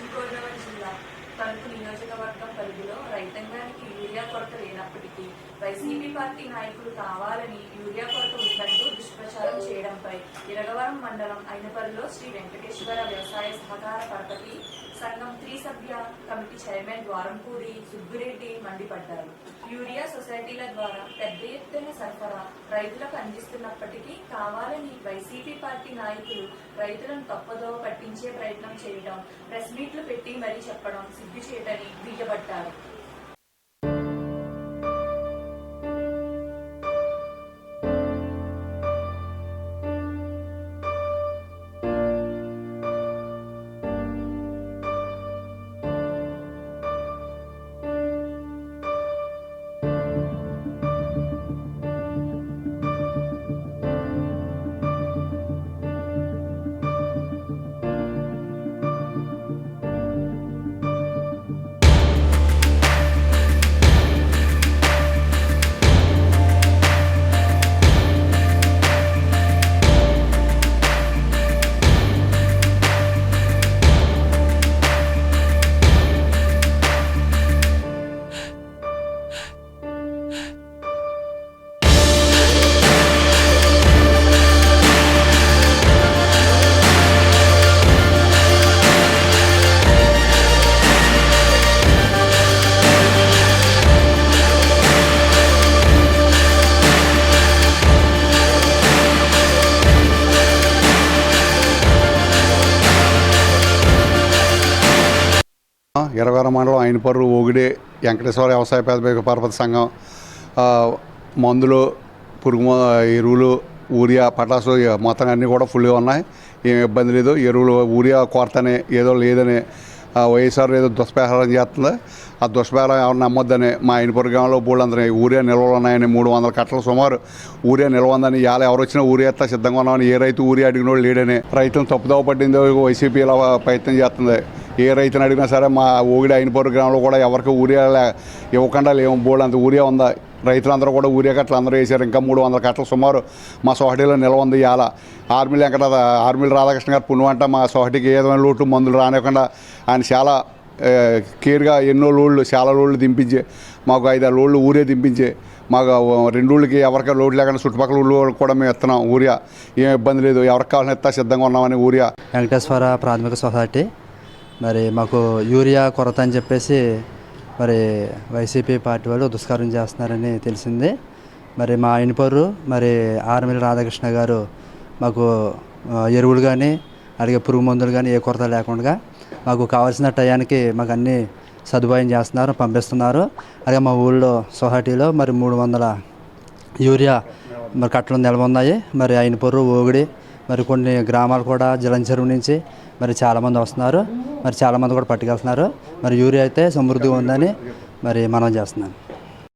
పశ్చిమ గోదావరి జిల్లా తణుకు నియోజకవర్గం పరిధిలో రైతాంగానికి యూరియా కొరత లేనప్పటికీ వైసీపీ పార్టీ నాయకులు కావాలని యూరియా కొరత ఉందంటూ దుష్ప్రచారం చేయడంపై ఇరగవరం మండలం అయినపల్లిలో శ్రీ వెంకటేశ్వర వ్యవసాయ సహకార పరపతి సంఘం త్రిసభ్య కమిటీ చైర్మన్ ద్వారంపూడి సుబ్బిరెడ్డి మండిపడ్డారు. యూరియా సొసైటీల ద్వారా పెద్ద ఎత్తున సరఫరా. రైతులకు అందిస్తున్నప్పటికీ కావాలని వైసీపీ పార్టీ నాయకులు రైతులను తప్పదోవ పట్టించే ప్రయత్నం చేయడం ప్రెస్ మీట్లు పెట్టి మరీ చెప్పడం సిగ్గుచేటని దుయ్యబట్టారు ఇరవై మండలం అయినపర్రు ఓగిడే వెంకటేశ్వర వ్యవసాయ పెద్ద పరపతి సంఘం మందులు పురుగు ఎరువులు ఊరియా పటాసు మొత్తం అన్నీ కూడా ఫుల్గా ఉన్నాయి. ఏం ఇబ్బంది లేదు. ఎరువులు ఊరియా కొరతనే ఏదో లేదని వైఎస్ఆర్ ఏదో దుష్ప్రచారం చేస్తుంది. ఆ దుష్ప్రచారం ఎవరు నమ్మొద్దని మా అయినపూర్ గ్రామంలో బోళ్ళందరూ ఊరియా నిల్వలు ఉన్నాయని మూడు వందల కట్టలు సుమారు. ఊరియా నిల్వ ఉందని ఇవాళ ఎవరు వచ్చినా ఊరియా ఎత్తా సిద్ధంగా ఉన్నామని ఏ రైతు ఊరియా అడిగినోడు లేడని రైతులు తప్పుదోవ పట్టిందో వైసీపీ ఇలా ప్రయత్నం చేస్తుంది. ఏ రైతుని అడిగినా సరే మా ఊగిడి అయినపూర్ గ్రామంలో కూడా ఎవరికి ఊరియా ఇవ్వకుండా లేవు. బోర్డు అంత ఊరియా ఉందా. రైతులందరూ కూడా ఊరియా కట్టలు అందరూ వేశారు. ఇంకా మూడు వందల కట్టలు సుమారు మా సొసైటీలో నిల్వ ఉంది ఇవాళ. ఆర్మీలు వెంకట ఆర్మీలు రాధాకృష్ణ గారు పుణ్యమంట మా సొసైటీకి ఏదైనా లోటు మందులు రానివ్వకుండా ఆయన చాలా కేర్గా ఎన్నో లోళ్ళు చాలా లోళ్ళు దింపించి మాకు ఐదారు లోళ్ళు ఊరే దింపించి మాకు రెండు ఊళ్ళకి ఎవరికి లోటు లేకుండా చుట్టుపక్కల ఊళ్ళు కూడా మేము ఇస్తున్నాం ఊరియా. ఏం ఇబ్బంది లేదు. ఎవరికి కావాలని ఎత్తా సిద్ధంగా ఉన్నామని ఊరియా. వెంకటేశ్వర ప్రాథమిక సొసైటీ. మరి మాకు యూరియా కొరత అని చెప్పేసి మరి వైసీపీ పార్టీ వాళ్ళు దుష్కారం చేస్తున్నారని తెలిసింది. మరి మా ఇనుపర్రు మరి ఆర్మిల్ రాధాకృష్ణ గారు మాకు ఎరువులు కానీ అలాగే పురుగు మందులు కానీ ఏ కొరత లేకుండా మాకు కావాల్సిన టయానికి మాకు అన్ని సదుపాయం చేస్తున్నారు పంపిస్తున్నారు. అలాగే మా ఊళ్ళో సొసైటీలో మరి మూడు వందల యూరియా మరి కట్టలు నిల్వ ఉన్నాయి మరి అయినపూరు ఓగిడి మరి కొన్ని గ్రామాలు కూడా జలం చెరువు నుంచి మరి చాలామంది వస్తున్నారు. మరి చాలామంది కూడా పట్టుకెళ్తున్నారు. మరి యూరియా అయితే సమృద్ధిగా ఉందని మరి మనం చేస్తున్నాను